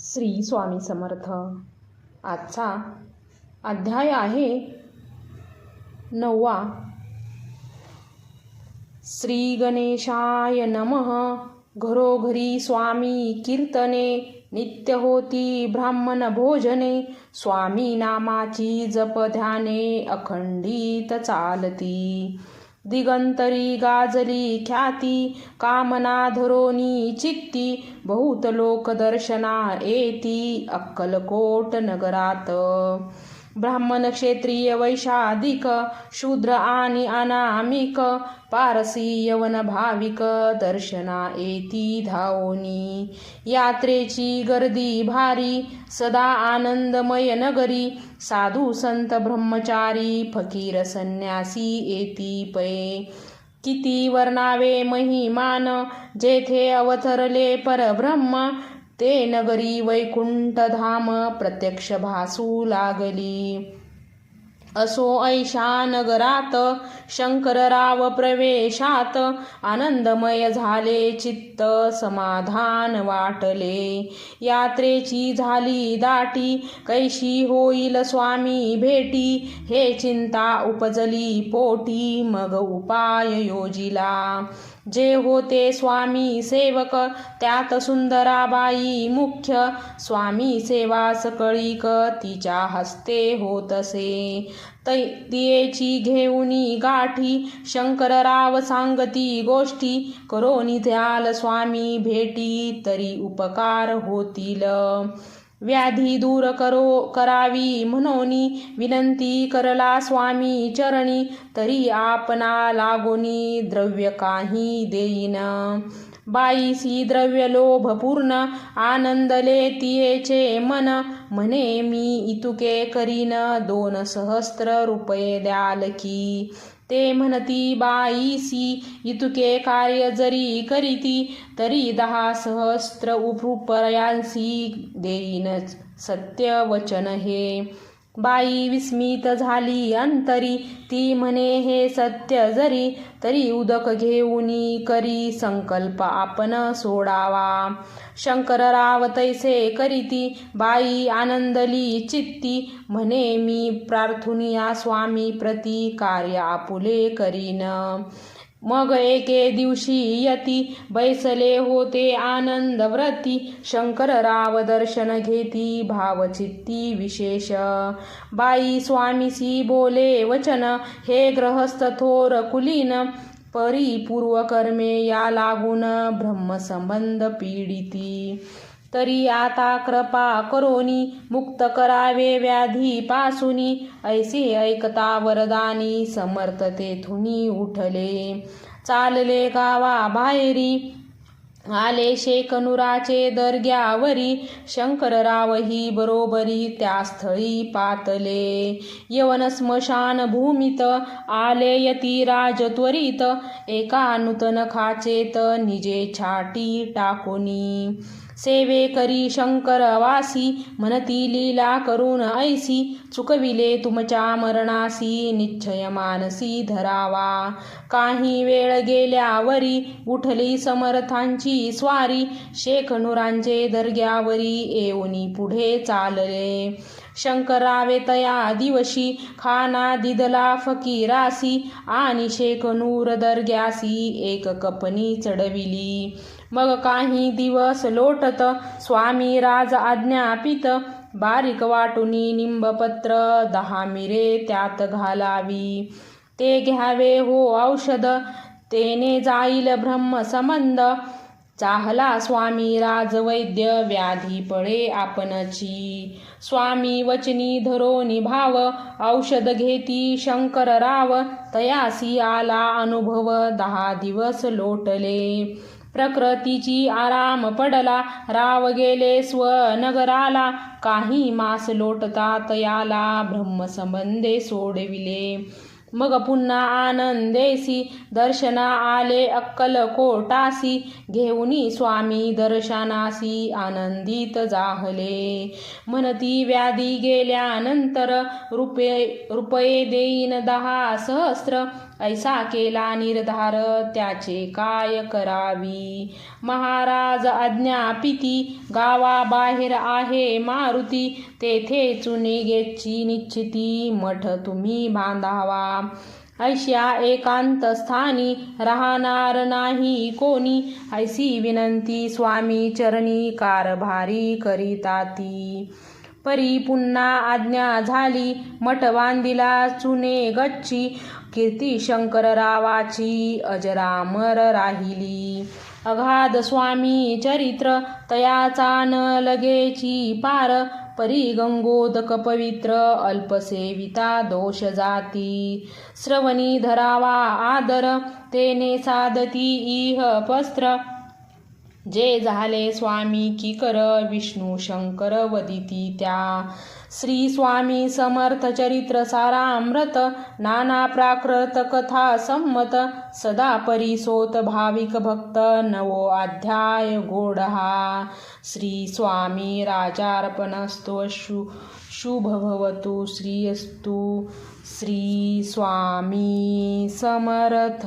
श्री स्वामी समर्थ. आजचा अध्याय आहे नववा. श्री गणेशाय नमः. घरोघरी स्वामी कीर्तने. नित्य होती ब्राह्मण भोजने. स्वामी नामाची जप ध्याने अखंडित चालती. दिगंतरी गाजली ख्याती कामना धरोनी चित्ती बहुत लोक दर्शना येती अक्कलकोट नगरात. ब्राह्मण क्षत्रिय वैशाधिक शूद्र आणि अनामिक पारसी यवन भाविक दर्शना येती धावोनी. यात्रेची गर्दी भारी सदा आनंदमय नगरी साधू संत ब्रह्मचारी फकीर संन्यासी येती पै. किती वर्णावे महिमान जेथे अवतरले परब्रह्म ते नगरी वैकुंठ धाम प्रत्यक्ष भासू लागली. असो ऐशा नगरात शंकरराव प्रवेशात आनंदमय झाले चित्त समाधान वाटले. यात्रेची झाली दाटी कैशी होईल स्वामी भेटी? हे चिंता उपजली पोटी मग उपाय योजिला. जे होते स्वामी सेवक त्यात सुंदराबाई मुख्य. स्वामी सेवा सकळीक तिच्या हस्ते होतसे. तै तियेची घेऊनी गाठी शंकरराव सांगती गोष्टी. करोनी द्याल स्वामी भेटी तरी उपकार होतील. व्याधी दूर करो करावी म्हणोनी विनंती करला स्वामी चरणी तरी आपणा लागोनी द्रव्य काही देईन. बाईसी द्रव्य लोभ पूर्ण आनंदले तियेचे मन. म्हणे मी इतुके करीन दोन सहस्त्र रुपये द्याल की. ते म्हणती बाईसी इतुके कार्य जरी करीती तरी दहा सहस्त्र उपरुपयांसी देईनच सत्य वचन हे. बाई विस्मित झाली अंतरी. ती म्हणे हे सत्य जरी तरी उदक घेऊन करी संकल्प आपण सोडावा. शंकरराव तैसे करीती बाई आनंदली चित्ती. म्हणे मी प्रार्थुनिया स्वामी प्रती कार्य आपुले करीन. मग एके दिवशी यती बैसले होते आनंद व्रती. शंकरराव दर्शन घेती भावचित्ती विशेष. बाई स्वामीसी बोले वचन हे ग्रहस्थ थोर कुलीन परिपूर्वकर्मे या लागून ब्रह्मसंबंध पीडिती. तरी आता कृपा करोनी मुक्त करावे व्याधी पासुनी. ऐसे ऐकता वरदानी समर्थ तेथुनी उठले. चालले गावा बाहेरी आले शेकनुराचे दर्ग्यावरी. शंकररावही बरोबरी त्या स्थळी पातले. यवन स्मशान भूमित आले यती राज त्वरित. एका नूतन खाचेत निजे छाटी टाकोनी. सेवे करी शंकर वासी म्हणती लीला करून ऐसी चुकविले तुमच्या मरणासी निश्चय मानसी धरावा काही वेळ गेल्यावरी उठली समर्थांची स्वारी शेखनुरांचे दर्ग्यावरी येऊनी पुढे चालले शंकरावे तया दिवशी खाना दिदला फकीरासी आणि शेखनूर दर्ग्यासी एक कपनी चढविली मग काही दिवस लोटत स्वामी राज आज्ञापित बारीक वाटुनी निंबपत्र दहा मिरे त्यात घालावी. ते घ्यावे हो औषध तेने जाईल ब्रह्मसंबंध चाहला स्वामी राजवैद्य व्याधी पळे आपणची. स्वामी वचनी धरो भाव औषध घेती शंकरराव तयासी आला अनुभव दहा दिवस लोटले. प्रकृतीची आराम पडला. राव गेले स्वनगराला. काही मास लोटतात याला ब्रह्मसंबंधे सोडविले. मग पुन्हा आनंदेसी दर्शना आले अक्कलकोटासी घेऊनी स्वामी दर्शनासी आनंदित जाहले. म्हणती व्याधी गेल्यानंतर रुपये रुपये देईन दहा सहस्र ऐसा केला निर्धार त्याचे काय करावी? महाराज आज्ञापिती गावाबाहेर आहे मारुती तेथे चुनिगेची निश्चिती मठ तुम्ही बांधावा. ऐशा एकांत स्थानी राहणार नाही कोणी. ऐसी विनंती स्वामी चरणी कारभारी करीताती. परी पुन्हा आज्ञा झाली मठ बांधिला चुने गच्ची कीर्ती शंकर रावाची अजरामर राहिली. अगाध स्वामी चरित्र तयाचा न लगेची पार परी गंगोदक पवित्र अल्पसेविता दोष जाती श्रवणी धरावा आदर तेने साधती इह पस्त्र जे झाले स्वामी की कर विष्णू शंकर वदिती त्या. श्री स्वामी समर्थ चरित्र सारामृत नाना प्राकृत कथा संमत सदा परिसोत भाविक भक्त नवो अध्याय गोडहा. श्री स्वामी राजार्पणस्तु शु शुभ भवतु श्रीयस्तु. श्री स्वामी समर्थ.